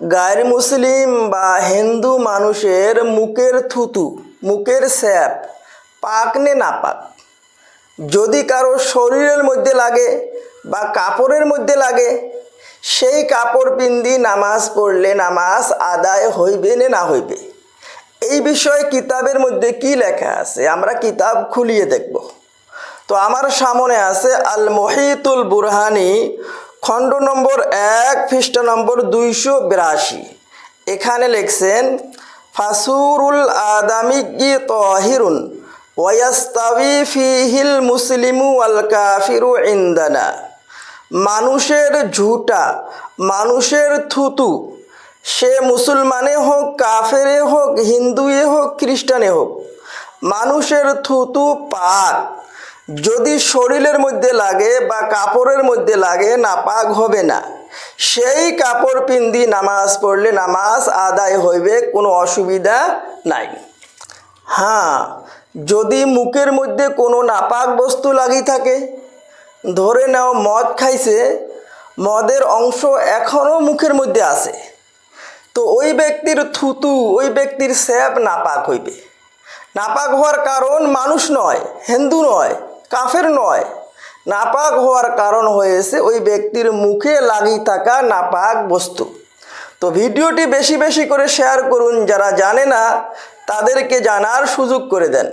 গায়ের মুসলিম বা হিন্দু মানুষের মুখের থুতু, মুখের স্যাপ পাক নে না পাক। যদি কারও শরীরের মধ্যে লাগে বা কাপড়ের মধ্যে লাগে, সেই কাপড় পিন্দি নামাজ পড়লে নামাজ আদায় হইবে নে না হইবে। এই বিষয়ে কিতাবের মধ্যে কি লেখা আছে? আমরা কিতাব খুলিয়ে দেখব। তো আমার সামনে আছে আল মহিতুল বুরহানি খণ্ড নম্বর এক, পৃষ্ঠ নম্বর দুইশো বিরাশি। এখানে লিখছেন, ফাসুরুল আদামিগি তহিরুন, ওয়াস্তাবি ফিহিল মুসলিমু আল কাফিরু ইন্দানা। মানুষের ঝুটা, মানুষের থুতু, সে মুসলমানে হোক, কাফেরে হোক, হিন্দুয়ে হোক, খ্রিস্টানে হোক, মানুষের থুতু পাক। যদি শরীরের মধ্যে লাগে বা কাপড়ের মধ্যে লাগে, নাপাক হবে না। সেই কাপড় পিন্দি নামাজ পড়লে নামাজ আদায় হইবে, কোনো অসুবিধা নাই। হ্যাঁ যদি মুখের মধ্যে কোনো নাপাক বস্তু লাগি থাকে, ধরে নাও মদ খাইছে, মদের অংশ এখনও মুখের মধ্যে আছে, তো ওই ব্যক্তির থুতু, ওই ব্যক্তির স্যাপ নাপাক হইবে। নাপাক হওয়ার কারণ মানুষ নয়, হিন্দু নয়। কাফের নয়। নাপাক হওয়ার কারণ হয়েছে ওই ব্যক্তির মুখে লাগিয়ে থাকা নাপাক বস্তু। তো ভিডিওটি বেশি বেশি করে শেয়ার করুন, যারা জানে না, তাদেরকে জানার সুযোগ করে দেন।